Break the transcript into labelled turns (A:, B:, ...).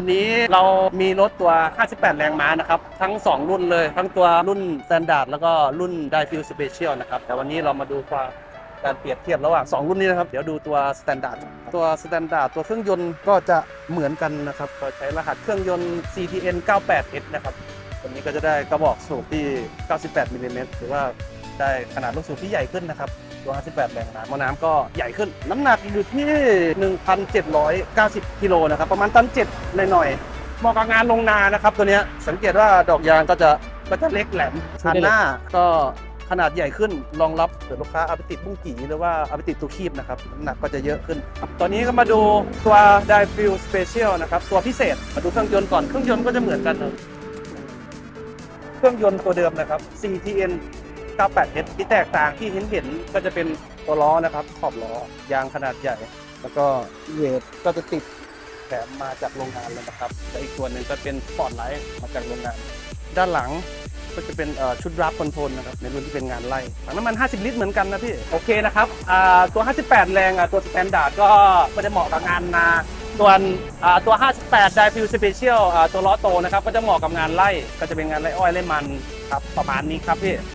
A: วันนี้เรามีรถตัว 58 แรงม้านะครับ ทั้ง 2 รุ่นเลย ทั้งตัวรุ่น Standard แล้วก็รุ่น d i f u s Special นะครับ แต่วันนี้เรามาดูความการเปรียบเทียบระหว่าง 2 รุ่นนี้นะครับ เดี๋ยวดูตัว Standard ตัว Standard ตัวเครื่องยนต์ก็จะเหมือนกันนะครับก็ใช้รหัสเครื่องยนต์ CTN 98S นะครับตัวนี้ก็จะได้กระบอกสูบที่ 98มิลลิเมตรหรือว่า ได้ขนาดลูกสูบที่ใหญ่ขึ้นนะครับตัว 58 แรงม้าหม้อน้ำก็ใหญ่ขึ้น น้ำหนักอยู่ที่ 1,790 กิโลนะครับประมาณตันเจ็ดหน่อยๆเหมาะกับงานลงนานะครับตัวเนี้ยสังเกตว่าดอกยางก็จะก็จะเล็กแหลมคันหน้าก็ขนาดใหญ่ขึ้นรองรับเผื่อลูกค้าเอาไปติดบุ้งกี่หรือว่าเอาไปติดตัวคีบนะครับน้ำหนักก็จะเยอะขึ้น ตอนนี้ก็มาดูตัว d i f u s Special นะครับ ตัวพิเศษ มาดูเครื่องยนต์ก่อน เครื่องยนต์ก็จะเหมือนกันนะเครื่องยนต์ตัวเดิมนะครับ CTN 98S ที่แตกต่างที่เห็นเห็นก็จะเป็นตัวล้อนะครับ ขอบล้อยางขนาดใหญ่ แล้วก็เวทก็จะติดแถมมาจากโรงงานเลยนะครับและอีกตัวนหนึ่งก็เป็นสปอร์ตไลท์มาจากโรงงาน ด้านหลังก็จะเป็นชุดรับคอนโทรลนะครับในรุ่นที่เป็นงานไล่ถังน้ำมัน 50 ลิตรเหมือนกันนะพี่ โอเคนะครับอ่าตัว 58 แรงตัวสแตนดาร์ดก็ไม่ได้เหมาะกับงานนาส่วนอ่าตัว 58 d i f u s Special อ่าตัวล้อโตนะครับก็จะเหมาะกับงานไล่ก็จะเป็นงานไล่อ้อยไล่มันครับประมาณนี้ครับพี่